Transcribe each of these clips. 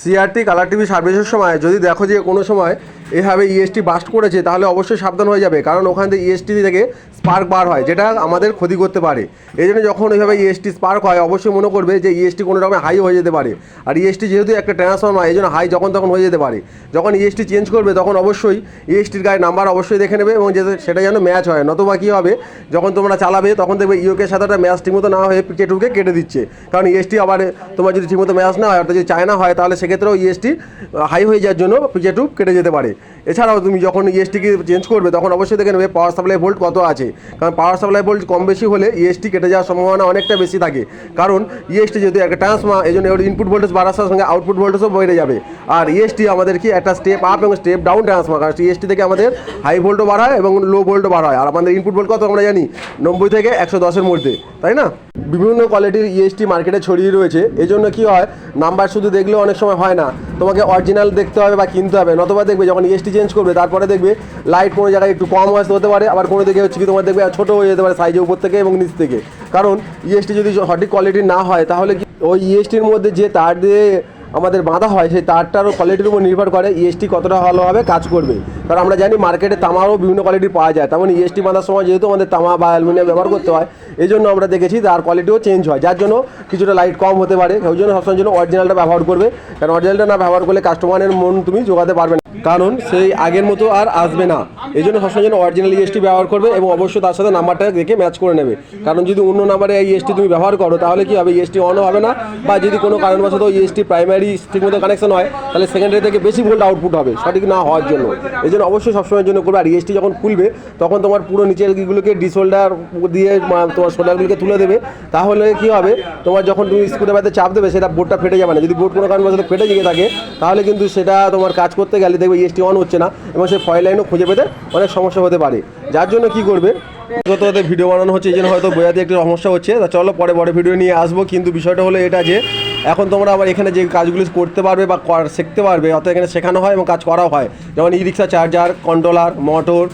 CRT colour TV সার্ভিসের সময়, যদি দেখো যে কোনো সময় এভাবে ইএসটি বাস্ট করেছে, তাহলে অবশ্যই সাবধান হয়ে যাবে। কারণ ওখান থেকে ইএসটি থেকে স্পার্ক বার হয়, যেটা আমাদের ক্ষতি করতে পারে। এই জন্য যখন এইভাবে ইএসটি স্পার্ক হয়, অবশ্যই মনে করবে যে ইএসটি কোনো রকম হাই হয়ে যেতে পারে। আর ইএসটি যেহেতু একটা ট্রান্সফর্মার এই জন্য হাই যখন তখন হয়ে যেতে পারে। যখন ইএসটি চেঞ্জ করবে, তখন অবশ্যই ইএসটির গায়ে নাম্বার অবশ্যই দেখে নেবে এবং যে সেটা যেন ম্যাচ হয়। নতুবা কী হবে, যখন তোমরা চালাবে, তখন দেখবে ইউকের সাথে একটা ম্যাচ ঠিকমতো না হয়ে পিকে টুকে কেটে দিচ্ছে। কারণ ইএসটি আবার তোমার যদি ঠিকমতো ম্যাচ না হয়, অর্থাৎ যদি চায়না হয়, তাহলে সেক্ষেত্রেও ইএসটি হাই হয়ে যাওয়ার জন্য পিকে টুপ কেটে যেতে পারে। এছাড়াও তুমি যখন ইএসটিকে চেঞ্জ করবে, তখন অবশ্যই দেখে নেবে পাওয়ার সাপ্লাই ভোল্ট কত আছে। কারণ পাওয়ার সাপ্লাই ভোল্ট কম বেশি হলে ইএসটি কেটে যাওয়ার সম্ভাবনা অনেকটা বেশি থাকে। কারণ ইএসটি যদি একটা ট্রান্সফার এই জন্য ইনপুট ভোল্টেজ বাড়ার সঙ্গে আউটপুট ভোল্টেজও বেড়ে যাবে। আর ইএসটি আমাদের কি একটা স্টেপ আপ এবং স্টেপ ডাউন ট্রান্সফার কারণ ইএসটি থেকে আমাদের হাই ভোল্টও বাড়ায় এবং লো ভোল্টও বাড়ায়। আর আমাদের ইনপুট ভোল্ট কত আমরা জানি? নব্বই থেকে একশো দশের মধ্যে, তাই না? বিভিন্ন কোয়ালিটির ইএসটি মার্কেটে ছড়িয়ে রয়েছে। এই জন্য কী হয়? নাম্বার শুধু দেখলেও অনেক সময় হয় না। তোমাকে অরিজিনাল দেখতে হবে বা কিনতে হবে। নতবা দেখবে যখন ইএসটি চেঞ্জ করবে, তারপরে দেখবে লাইট কোনো জায়গায় একটু কম আসতে হতে পারে। আবার কোনো দিকে হচ্ছে কি তোমার দেখবে ছোটো হয়ে যেতে পারে সাইজে উপর থেকে এবং নিচ থেকে। কারণ ইএসটি যদি সঠিক কোয়ালিটির না হয়, তাহলে ওই ইএসটির মধ্যে যে তার দিয়ে আমাদের বাঁধা হয়, সেই তারটারও কোয়ালিটির উপর নির্ভর করে ইএসটি কতটা ভালোভাবে কাজ করবে। কারণ আমরা জানি মার্কেটে তামারও বিভিন্ন কোয়ালিটির পাওয়া যায়। তেমন ইএসটি বাঁধার সময় যেহেতু আমাদের তামা বা অ্যালুমিনিয়াম ব্যবহার করতে হয়, এই জন্য আমরা দেখেছি তার কোয়ালিটিও চেঞ্জ হয়, যার জন্য কিছুটা লাইট কম হতে পারে। ওই জন্য সবসময় জন্য অরিজিনালটা ব্যবহার করবে। কারণ অরিজিনালটা না ব্যবহার করলে কাস্টমারের মন তুমি জোগাতে পারবে না। কারণ সেই আগের মতো আর আসবে না। এই জন্য সবসময় জন্য অরিজিনাল ইএসটি ব্যবহার করবে এবং অবশ্যই তার সাথে নাম্বারটা দেখে ম্যাচ করে নেবে। কারণ যদি অন্য নাম্বারে এই ইএসটি তুমি ব্যবহার করো, তাহলে কি হবে? ইএসটি অনও হবে না। বা যদি কোনো কারণবশত ইএসটি প্রাইমারি ঠিকমতো কানেকশন হয়, তাহলে সেকেন্ডারি থেকে বেশি ভোল্ট আউটপুট হবে, সঠিক না হওয়ার জন্য। এই জন্য অবশ্যই সবসময়ের জন্য করবে। আর ইএসটি যখন খুলবে, তখন তোমার পুরো নিচের দিকগুলোকে ডিসোল্ডার দিয়ে তোমার শোল্ডারগুলোকে তুলে দেবে। তাহলে কি হবে? তোমার যখন তুমি স্ক্রুতে বাদে চাপ দেবে, সেটা বোর্ডটা ফেটে যাবে না। যদি বোর্ড কোনো কারণবশত ফেটে গিয়ে থাকে, তাহলে কিন্তু সেটা তোমার কাজ করতে গেলে দেখবে ইএসটি অন হচ্ছে না এবং সেই ফয়েল লাইনও খুঁজে পেতে অনেক সমস্যা হতে পারে। যার জন্য কি করবে? তাদের ভিডিও বানানো হচ্ছে, এই জন্য হয়তো বোঝাতে একটু সমস্যা হচ্ছে। তা চলো, পরে বড় ভিডিও নিয়ে আসব, কিন্তু বিষয়টা হলো এটা যে, এখন তোমরা আবার এখানে যে কাজগুলো করতে পারবে বা শিখতে পারবে অত এখানে শেখানো হয় এবং কাজ করাও হয়। যেমন e rickshaw charger, controller, motor,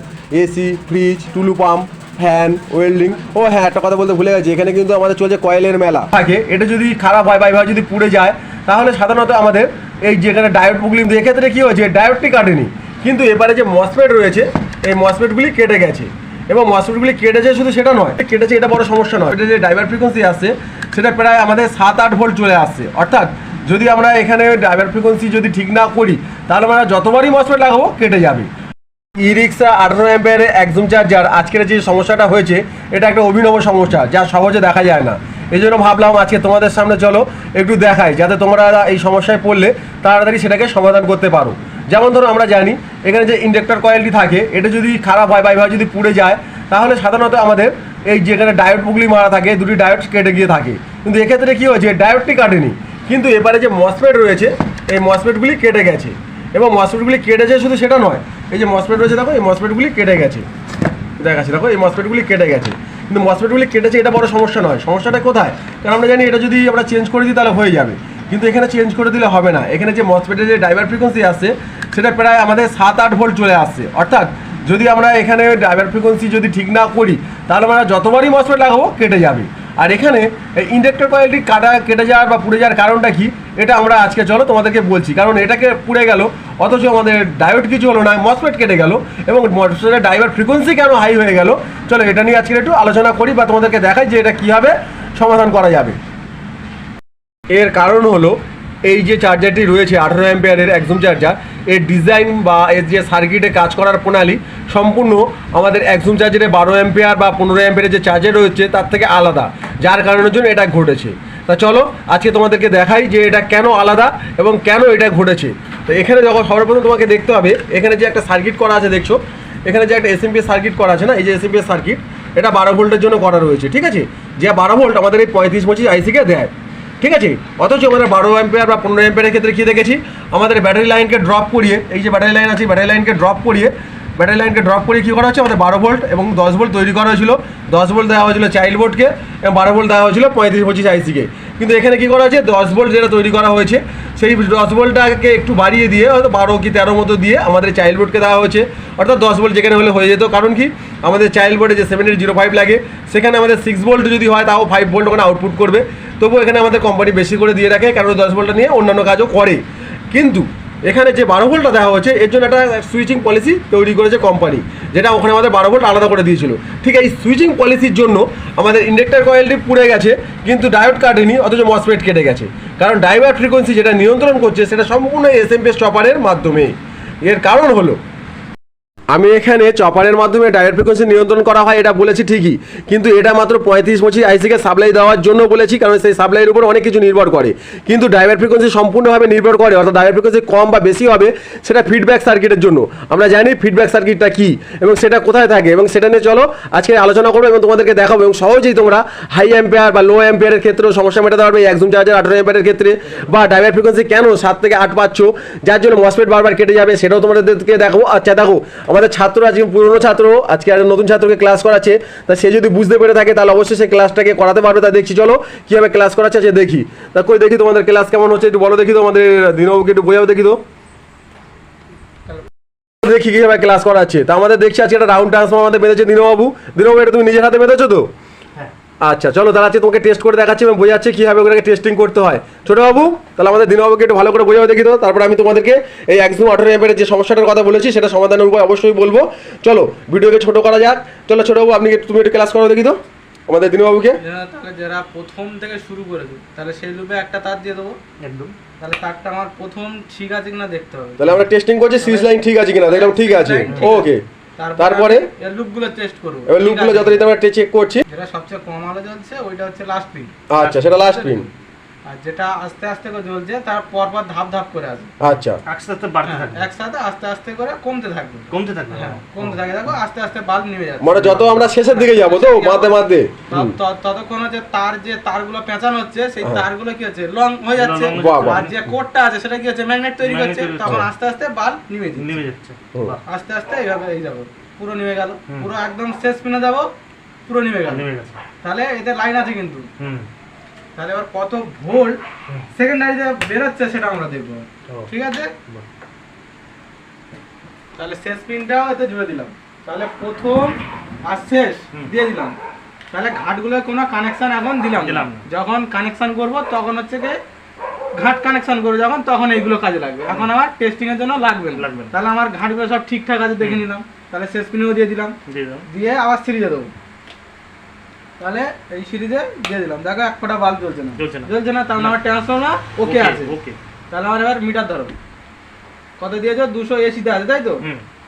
AC, fridge, Tullu pump, fan, welding. ও হ্যাঁ একটা কথা বলতে ভুলে গেছি, এখানে কিন্তু আমাদের চলছে কয়েলের মেলা। থাকে এটা যদি খারাপ হয় বা এভাবে যদি পুড়ে যায়, তাহলে সাধারণত আমাদের এই যেখানে ডায়োড বুকলিং এক্ষেত্রে কী হয়েছে ডায়োডটি কাটেনি। কিন্তু এবারে যে মসপেট রয়েছে এই মসপেটগুলি কেটে গেছে। এবং মসপেটগুলি কেটেছে শুধু সেটা নয়, কেটেছে এটা বড় সমস্যা নয়। এটা যে ড্রাইভার ফ্রিকোয়েন্সি আসছে সেটা প্রায় আমাদের সাত আট ভোল্ট চলে আসছে। অর্থাৎ যদি আমরা এখানে ড্রাইভার ফ্রিকোয়েন্সি যদি ঠিক না করি, তাহলে আমরা যতবারই মসপেট লাগাবো, কেটে যাবে। ই রিক্সা আঠারো অ্যাম্পিয়ারের একজুম চার্জার আজকের যে সমস্যাটা হয়েছে, এটা একটা অভিনব সমস্যা, যা সহজে দেখা যায় না। এই জন্য ভাবলাম আজকে তোমাদের সামনে চলো, একটু দেখাই, যাতে তোমরা এই সমস্যায় পড়লে, তাড়াতাড়ি সেটাকে সমাধান করতে পারো। যেমন ধরো আমরা জানি, এখানে যে ইন্ডাক্টর কয়েলটি থাকে, এটা যদি খারাপ হয় বা এভাবে যদি পুড়ে যায়, তাহলে সাধারণত আমাদের এই যেখানে ডায়োড পুগলি মারা থাকে, দুটি ডায়োড কেটে গিয়ে থাকে। কিন্তু এক্ষেত্রে কী হয়েছে, ডায়োডটি কাটেনি। কিন্তু এবারে যে মসপেট রয়েছে, এই মসপেটগুলি কেটে গেছে। এবং মসপেটগুলি কেটেছে শুধু সেটা নয়, এই যে মসপেট রয়েছে, দেখো, এই মসপেটগুলি কেটে গেছে। দেখাচ্ছি, দেখো, এই মসপেটগুলি কেটে গেছে। কিন্তু মসপেটগুলি কেটেছে, এটা বড় সমস্যা নয়। সমস্যাটা কোথায়? কারণ আমরা জানি এটা যদি আমরা চেঞ্জ করে দিই, তাহলে হয়ে যাবে। কিন্তু এখানে চেঞ্জ করে দিলে হবে না। এখানে যে মসপেটের যে ড্রাইভার ফ্রিকোয়েন্সি আসছে সেটা প্রায় আমাদের সাত আট ভোল্ট চলে আসছে। অর্থাৎ যদি আমরা এখানে ড্রাইভার ফ্রিকোয়েন্সি যদি ঠিক না করি, তাহলে আমরা যতবারই মসপেট লাগাবো, কেটে যাবে। আর এখানে ইন্ডাক্টর কয়েলটি কাটা, কেটে যাওয়ার বা পুড়ে যাওয়ার কারণটা কি, এটা আমরা আজকে চলো তোমাদেরকে বলছি। কারণ এটাকে পুড়ে গেল, অথচ আমাদের ডায়োড কিছু হলো না মসপেট কেটে গেল এবং মসপেটের ড্রাইভার ফ্রিকোয়েন্সি কেন হাই হয়ে গেল, চলো এটা নিয়ে আজকে একটু আলোচনা করি বা তোমাদেরকে দেখাই যে এটা কীভাবে সমাধান করা যাবে। এর কারণ হলো, এই যে চার্জারটি রয়েছে, আঠারো অ্যাম্পিয়ারের একজম চার্জার এর ডিজাইন বা এর যে সার্কিটে কাজ করার প্রণালী সম্পূর্ণ আমাদের একজম চার্জারে বারো অ্যাম্পিয়ার বা পনেরো অ্যাম্পিয়ারের যে চার্জার রয়েছে, তার থেকে আলাদা। যার কারণের জন্য এটা ঘটেছে। তা চলো, আজকে তোমাদেরকে দেখাই যে এটা কেন আলাদা এবং কেন এটা ঘটেছে। তো এখানে যখন সর্বপ্রথম তোমাকে দেখতে হবে, এখানে যে একটা সার্কিট করা আছে, দেখছ? এখানে যে একটা এসএমপি সার্কিট করা আছে না, এই যে এসএমপি সার্কিট এটা বারো ভোল্টের জন্য করা রয়েছে, ঠিক আছে? যে বারো ভোল্ট আমাদের এই পঁয়ত্রিশ পঁচিশ আইসিকে দেয়। ঠিক আছে? অথচ আমরা বারো অ্যাম্পিয়ার বা পনেরো অ্যাম্পিয়ারের ক্ষেত্রে কী দেখেছি? আমাদের ব্যাটারি লাইনকে ড্রপ করিয়ে, এই যে ব্যাটারি লাইন আছে ব্যাটারি লাইনকে ড্রপ করিয়ে ব্যাটারি লাইনকে ড্রপ করে কী করা হচ্ছে আমাদের বারো ভোল্ট এবং দশ ভোল্ট তৈরি করা হয়েছিল। দশ ভোল্ট দেওয়া হয়েছিল চাইল্ড বোর্ডকে এবং বারো ভোল্ট দেওয়া হয়েছিল পঁয়ত্রিশ পঁচিশ আইসিকে কিন্তু এখানে কী করা হয়েছে? দশ ভোল্ট যেটা তৈরি করা হয়েছে, সেই দশ ভোল্টটাকে একটু বাড়িয়ে দিয়ে, হয়তো বারো কি তেরো মতো দিয়ে আমাদের চাইল্ড বোর্ডকে দেওয়া হয়েছে। অর্থাৎ দশ ভোল্ট যেখানে হলে হয়ে যেত। কারণ কি? আমাদের চাইল্ড বোর্ডে যে সেভেন এইট জিরো ফাইভ লাগে, সেখানে আমাদের সিক্স ভোল্ট যদি হয়, তাও ফাইভ ভোল্ট ওখানে আউটপুট করবে। তবুও এখানে আমাদের কোম্পানি বেশি করে দিয়ে রাখে, কারণ দশ ভোল্টটা নিয়ে অন্যান্য কাজও করে। কিন্তু এখানে যে বারো ভোল্টটা দেওয়া হচ্ছে, এর জন্য একটা সুইচিং পলিসি তৈরি করেছে কোম্পানি যেটা ওখানে আমাদের বারো ভোল্ট আলাদা করে দিয়েছিল। ঠিক এই সুইচিং পলিসির জন্য আমাদের ইন্ডাক্টর কয়েলটি পুড়ে গেছে, কিন্তু ডায়োড কাটেনি, অথচ মসপেট কেটে গেছে। কারণ ডাইভার ফ্রিকোয়েন্সি যেটা নিয়ন্ত্রণ করছে, সেটা সম্পূর্ণ এস এম চপারের মাধ্যমে। এর কারণ হলো আমি এখানে চপারের মাধ্যমে ডায়োড ফ্রিকোয়েন্সি নিয়ন্ত্রণ করা হয়, এটা বলেছি ঠিকই। কিন্তু এটা মাত্র পঁয়ত্রিশ পঁচিশ আইসিকে সাপ্লাই দেওয়ার জন্য বলেছি, কারণ সেই সাপ্লাইয়ের উপর অনেক কিছু নির্ভর করে। কিন্তু ড্রাইভার ফ্রিকোয়েন্সি সম্পূর্ণভাবে নির্ভর করে, অর্থাৎ ড্রাইভার ফ্রিকোয়েন্সি কম বা বেশি হবে, সেটা ফিডব্যাক সার্কিটের জন্য। আমরা জানি ফিডব্যাক সার্কিটটা কী, এবং সেটা কোথায় থাকে, এবং সেটা নিয়ে চলো, আজকে আলোচনা করব এবং তোমাদেরকে দেখাবো, এবং সহজেই তোমরা হাই অ্যাম্পেয়ার বা লো অ্যাম্পেয়ারের ক্ষেত্রেও সমস্যা মেটাতে পারবে একজন চার্জার আঠারো অ্যাম্পেয়ারের ক্ষেত্রে, বা ড্রাইভার ফ্রিকোয়েন্সি কেন সাত থেকে আট পাচ্ছ, যার জন্য মসপেট বারবার কেটে যাবে, সেটাও তোমাদেরকে দেখো আচ্ছা দেখো আমাদের ছাত্র, আজকে পুরনো ছাত্র, আজকে একটা নতুন ছাত্রকে ক্লাস করাচ্ছে। তা সে যদি বুঝতে পেরে থাকে, তাহলে অবশ্যই সে ক্লাসটাকে করাতে পারবে। তা দেখছি, চলো, কীভাবে ক্লাস করাচ্ছে সে দেখি। তা কই, দেখি তোমাদের ক্লাস কেমন হচ্ছে, একটু বলো দেখি তোমাদের দিনবাবুকে, একটু বোঝাও দেখি তো। দেখি কীভাবে ক্লাস করাচ্ছে। তা আমাদের দেখছি আজকে একটা রাউন্ড ট্রান্সফার আমাদের বেঁধেছে দিনবাবু। দিনবাবু, এটা তুমি নিজের হাতে বেঁধেছো তো? আচ্ছা চলো তাহলে আজকে তোমাকে টেস্ট করে দেখাচ্ছি এবং বোঝাচ্ছি কীভাবে ওটাকে টেস্টিং করতে হয়। ছোটো বাবু তাহলে আমাদের দিনবাবুকে একটু ভালো করে বোঝাও দেখি তো। তারপরে আমি তোমাদেরকে এই একদম আঠারো এম্পের যে সমস্যাটার কথা বলেছি সেটা সমাধানের উপায় অবশ্যই বলব। চলো ভিডিওকে ছোটো করা যাক। চলো ছোটো বাবু আপনি তুমি একটু ক্লাস করো দেখি তো আমাদের দিনবাবুকে। যারা তাহলে যারা প্রথম থেকে শুরু করেছে তাহলে সেই লুপে একটা তার দিয়ে দেবো। একদম। তাহলে তারটা আমার প্রথম ঠিক আছে কিনা দেখতে হবে। তাহলে আমরা টেস্টিং করছি সিরিজ লাইন ঠিক আছে কিনা দেখলাম ঠিক আছে। ওকে তারপরে এর লুপগুলো টেস্ট করব। এবার লুপগুলো। যথারীতি আমরা চেক করছি। যেটা সবচেয়ে কম আলো জ্বলছে ওইটা হচ্ছে লাস্ট পিন আচ্ছা সেটা লাস্ট পিন আর যেটা আস্তে আস্তে করে জ্বলছে তার পর পর ধাপ ধাপ করে আসবে। আচ্ছা। আস্তে আস্তে বাড়তে হ্যাঁ, থাকবে একসাথে আস্তে আস্তে করে কমতে থাকবে। কমতে থাকবে হ্যাঁ কমতে থাকে দেখো আস্তে আস্তে বাল্ব নেমে যাচ্ছে। মানে যত আমরা শেষের দিকে যাব তো মাঝে মাঝে। ততক্ষণ হচ্ছে তার যে তারগুলো পেঁচানো হচ্ছে সেই হ্যাঁ। তারগুলো কি হচ্ছে? লং হয়ে যাচ্ছে। আর যে কোডটা আছে সেটা কি হচ্ছে? ম্যাগনেট তৈরি করছে। তখন আস্তে আস্তে বাল্ব নিমে যাচ্ছে। নেমে যাচ্ছে। আস্তে আস্তে এইভাবে এই যাব। পুরো নেমে গেল। পুরো একদম শেষ পিনে যাব। পুরো নেমে গেল। নেমে গেছে। তাহলে এতে লাইন আছে কিন্তু। হুম। তাহলে এবার কত ভোল্ট। সেকেন্ডারিতে বেরোচ্ছে সেটা আমরা দেখব। ঠিক আছে? তাহলে শেষ পিনটাও এতে জুড়ে দিলাম। তাহলে প্রথম আর শেষ দিয়ে দিলাম। তাহলে ঘাটগুলোর কোনো কানেকশন এখন দিলাম দিলাম যখন কানেকশন করব তখন হচ্ছে কি ঘাট কানেকশন করব যখন তখন এইগুলো কাজে লাগবে। এখন আমার টেস্টিং এর জন্য লাগবে লাগবে তাহলে আমার ঘাটগুলো সব ঠিকঠাক আছে দেখে নিলাম। তাহলে শেষ পিনেও দিয়ে দিলাম। দিয়ে দিয়ে আবার সিরিজে দেবো। তাহলে এই সিরিজে দিয়ে দিলাম। দেখো এক ফোঁটা বাল্ব জ্বলছে না। জ্বলছে না। জ্বলছে না তাহলে আমার ট্রান্সফর্মার ওকে আছে। ওকে তাহলে আমার এবার মিটার ধরো। কত দিয়েছ? দুশো এসিতে আছে তাই তো?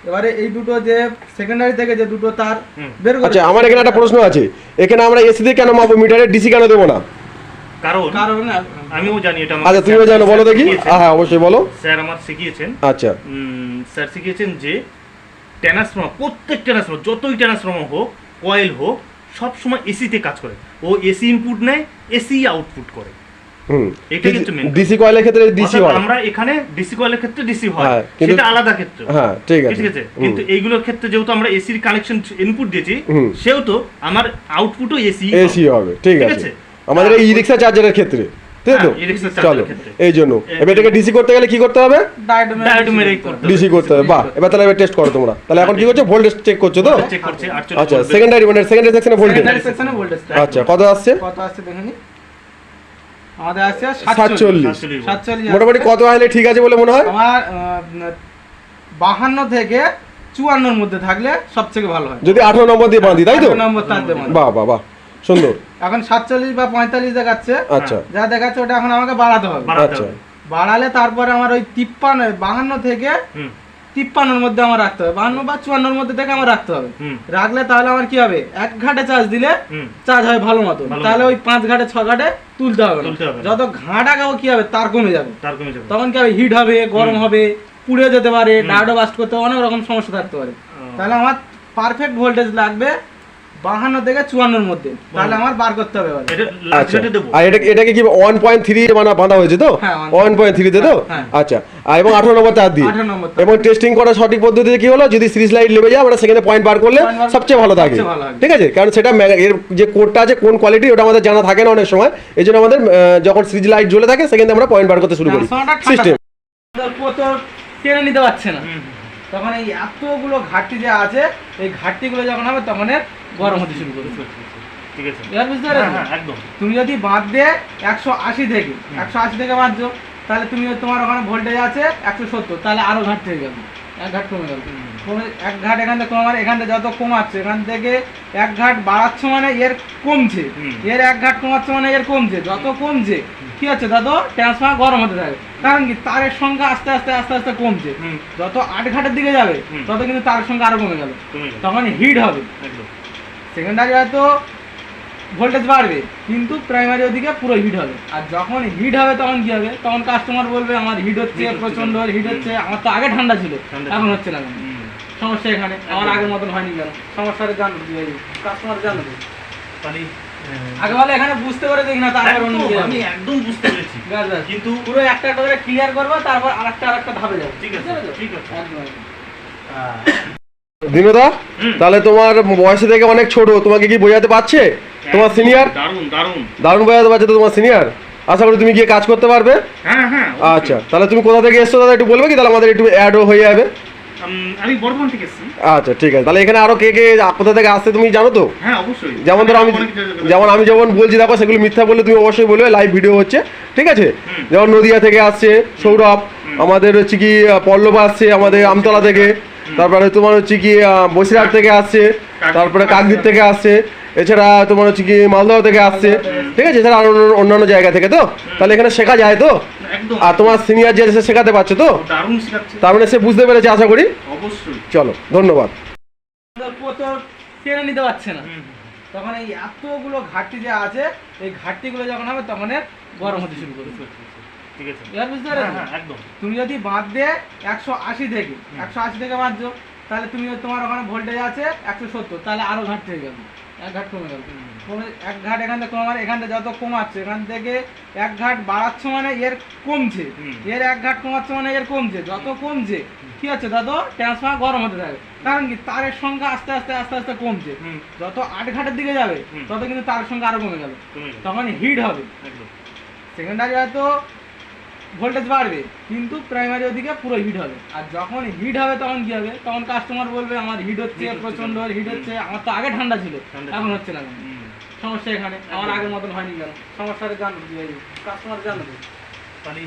এবারে এই দুটো যে সেকেন্ডারি থেকে যে দুটো তার বের করে আচ্ছা আমার এখানে একটা প্রশ্ন আছে। এখানে আমরা এসি দিয়ে কেন মাপবো? মিটারে ডিসি কেন দেবো না? কারণ? কারণ আমিও জানি এটা আচ্ছা তুমিও জানো বলো দেখি। হ্যাঁ অবশ্যই বলো। স্যার আমার শিখিয়েছেন। আচ্ছা। স্যার শিখিয়েছেন যে ট্রান্সফর্মার প্রত্যেক ট্রান্সফর্মার যতই ট্রান্সফর্মার হোক কয়েল হোক সব সময় এসিতে কাজ করে। ও এসি ইনপুট নেয় এসি আউটপুট করে। এটা কিন্তু। ডিসি কয়েলের ক্ষেত্রে ডিসি হয়। আমরা এখানে ডিসি কয়েলের ক্ষেত্রে ডিসি হয়। হ্যাঁ, সেটা আলাদা ক্ষেত্রে। হ্যাঁ ঠিক আছে। ঠিক আছে? কিন্তু এইগুলোর ক্ষেত্রে যেহেতু আমরা এসির কানেকশন ইনপুট দিয়েছি। সেহেতু আমার আউটপুটও এসি এসি হবে ঠিক আছে? আমাদের এই ই রিক্সা চার্জারের ক্ষেত্রে। ঠিক হ্যাঁ, চলো এই জন্য। এবার এটাকে ডিসি করতে গেলে কি করতে হবে? ডিসি করতে হবে। বাহ। এবার তাহলে এবার টেস্ট করো তোমরা। তাহলে এখন কি করছ? ভোল্টেজ চেক করছ তো? চেক আচ্ছা সেকেন্ডারি মানে সেকেন্ডারি সেকশনে ভোল্টেজ সেকেন্ডারি সেকশনে ভোল্টেজ আচ্ছা কত আসছে? কত আসছে দেখে আমাদের আসছে সাতচল্লিশ। সাতচল্লিশ। মোটামুটি কত আসলে ঠিক আছে বলে মনে হয়? আমার বাহান্ন থেকে চুয়ান্নর মধ্যে থাকলে সব থেকে ভালো হয়। যদি আঠারো নম্বর দিয়ে বাঁধি তাই তো? নম্বর বাহ বাহ বাহ। সুন্দর। এখন সাতচল্লিশ বা পঁয়তাল্লিশ দেখাচ্ছে। আচ্ছা। যা দেখাচ্ছে ওটা এখন আমাকে বাড়াতে হবে। আচ্ছা। বাড়ালে তারপরে আমার ওই তিপ্পান্ন বাহান্ন থেকে তিপ্পান্নর মধ্যে আমার রাখতে হবে। বাহান্ন বা চুয়ান্নর মধ্যে থেকে আমার রাখতে হবে। রাখলে তাহলে আমার কি হবে? এক ঘাটে চার্জ দিলে চার্জ হয় ভালো মতো। তাহলে ওই পাঁচ ঘাটে ছ ঘাটে তুলতে হবে। যত ঘাট আগাবো কি হবে? তার কমে যাবে। তখন কি হবে? হিট হবে গরম হবে পুড়ে যেতে পারে ডায়োডও বাস্ট করতে অনেক রকম সমস্যা থাকতে পারে। তাহলে আমার পারফেক্ট ভোল্টেজ লাগবে বাহান্ন থেকে চুয়ান্নর মধ্যে। তাহলে আমার বার করতে হবে আচ্ছা। আর এটা এটাকে কি ওয়ান পয়েন্ট থ্রি বানা বাঁধা হয়েছে তো? হ্যাঁ, 1.3 ওয়ান পয়েন্ট থ্রিতে তো হ্যাঁ। আচ্ছা। আর এবং আঠারো নম্বর তার দিয়ে। 18 নম্বর এবং টেস্টিং করার সঠিক পদ্ধতিতে কি হলো? যদি সিরিজ লাইট লেবে যায় আমরা সেখানে পয়েন্ট বার করলে সবচেয়ে ভালো থাকে। ঠিক আছে? কারণ সেটা এর যে কোডটা আছে কোন কোয়ালিটি ওটা আমাদের জানা থাকে না অনেক সময়। এই জন্য আমাদের যখন সিরিজ লাইট জ্বলে থাকে সেখানে আমরা পয়েন্ট বার করতে শুরু করি। ঠান্ডা সিস্টেম টেনে নিতে পারছে না। তখন এই এতগুলো ঘাটতি যে আছে এই ঘাটতিগুলো যখন হবে তখন গরম হতে শুরু করবে ঠিক আছে। এবার বুঝতে হ্যাঁ পেরেছ? হ্যাঁ একদম। তুমি যদি বাঁধ দিয়ে একশো আশি থেকে একশো আশি থেকে বাঁধছো তাহলে তুমি তোমার ওখানে ভোল্টেজ আছে একশো সত্তর তাহলে আরও ঘাট হয়ে গেল এক ঘাট কমে গেল। কমে এক ঘাট এখান থেকে কমার যত কমাচ্ছে এখান থেকে এক ঘাট বাড়াচ্ছে মানে এর কমছে। এর এক ঘাট কমাচ্ছে মানে এর কমছে। যত কমছে কি হচ্ছে দাদু? ট্রান্সফার গরম হতে থাকে। কারণ কি? তারের সংখ্যা আস্তে আস্তে আস্তে আস্তে কমছে। যত আট ঘাটের দিকে যাবে তত কিন্তু তারের সংখ্যা আরও কমে গেল। তখন হিট হবে। সেকেন্ডারি হয়তো ভোল্টেজ বাড়বে কিন্তু প্রাইমারি ওদিকে পুরো হিট হবে। আর যখন হিট হবে তখন কি হবে? তখন কাস্টমার বলবে আমার হিট হচ্ছে প্রচণ্ড হিট হচ্ছে আমার তো আগে ঠান্ডা ছিল এখন হচ্ছে না সমস্যা এখানে আমার আগের মতন হয়নি কেন? সমস্যাটা জানো কাস্টমার জানো আগে বলে এখানে বুঝতে পারে দেখি না তারপর আমি একদম বুঝতে পেরেছি। কিন্তু পুরো একটা একটা করে ক্লিয়ার করব তারপর আরেকটা আরেকটা ধাপে যাবে। ঠিক আছে, ঠিক আছে। একদম, দিনুদা। তাহলে তোমার বয়সে থেকে অনেক ছোট তোমাকে কি বোঝাতে পারছে? তোমার সিনিয়র দারুণ দারুণ। দারুণ বোঝাতে পারছে তো তোমার সিনিয়র আশা করি তুমি গিয়ে কাজ করতে পারবে। হ্যাঁ হ্যাঁ আচ্ছা তাহলে তুমি কোথা থেকে এসছো দাদা একটু বলবে কি? তাহলে আমাদের একটু অ্যাডও হয়ে যাবে। আমি বর্ধমান থেকে এসেছি। আচ্ছা ঠিক আছে। তাহলে এখানে আরও কে কে কোথা থেকে আসছে তুমি জানো তো? হ্যাঁ অবশ্যই। যেমন ধরো আমি যেমন আমি যেমন বলছি দেখো সেগুলো মিথ্যা বললে তুমি অবশ্যই বলবে লাইভ ভিডিও হচ্ছে। ঠিক আছে? যেমন নদিয়া থেকে আসছে সৌরভ আমাদের হচ্ছে কি পল্লব আসছে আমাদের আমতলা থেকে। তারপরে তোমার হচ্ছে কি বসিরহাট থেকে আসছে তারপরে কাকদ্বীপ থেকে আসছে এছাড়া তোমার হচ্ছে কি মালদহ থেকে আসছে ঠিক আছে? এছাড়া আরও অন্যান্য জায়গা থেকে তো? তাহলে এখানে শেখা যায় তো? আর তোমার সিনিয়র যে আছে সে শেখাতে পারছ তো? তার মানে সে বুঝতে পেরেছে আশা করি? অবশ্যই। চলো ধন্যবাদ। টেনে নিতে পারছে না। তখন এই এতগুলো ঘাটতি যে আছে এই ঘাটতিগুলো যখন হবে তখন গরম হতে শুরু করবে। ঠিক আছে। এবার বুঝতে হ্যাঁ পেরেছ? হ্যাঁ একদম। তুমি যদি বাঁধ দিয়ে একশো আশি থেকে একশো আশি থেকে বাঁধছো তাহলে তুমি তোমার ওখানে ভোল্টেজ আছে একশো সত্তর তাহলে আরও ঘাট গেল এক ঘাট কমে গেল এক ঘাট এখান থেকে কমার এখান থেকে যত কমাচ্ছে এখান থেকে এক ঘাট বাড়াচ্ছে মানে এর কমছে। এর এক ঘাট কমাচ্ছে মানে এর কমছে। যত কমছে কি হচ্ছে দাদু ট্রান্সফার গরম হতে থাকে। কারণ কি? তারের সংখ্যা আস্তে আস্তে আস্তে আস্তে কমছে। যত আট ঘাটের দিকে যাবে তত কিন্তু তারের সংখ্যা আরও কমে গেল। তখন হিট হবে। সেকেন্ডারি হয়তো ভোল্টেজ বাড়বে কিন্তু প্রাইমারি ওদিকে পুরো হিট হবে। আর যখন হিট হবে তখন কি হবে? তখন কাস্টমার বলবে আমার হিট হচ্ছে প্রচণ্ড হিট হচ্ছে আমার তো আগে ঠান্ডা ছিল এখন হচ্ছে না সমস্যা এখানে আমার আগের মতন হয়নি কেন? সমস্যাটা জানো কাস্টমার জানো মানে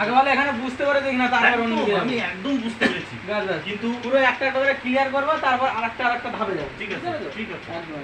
আগে বলে এখানে বুঝতে পারে দেখি না তারপর অন্য আমি একদম বুঝতে পেরেছি। কিন্তু পুরো একটা করে ক্লিয়ার করব তারপর আরেকটা আরেকটা ধাপে যাবে। ঠিক আছে, ঠিক আছে। একদম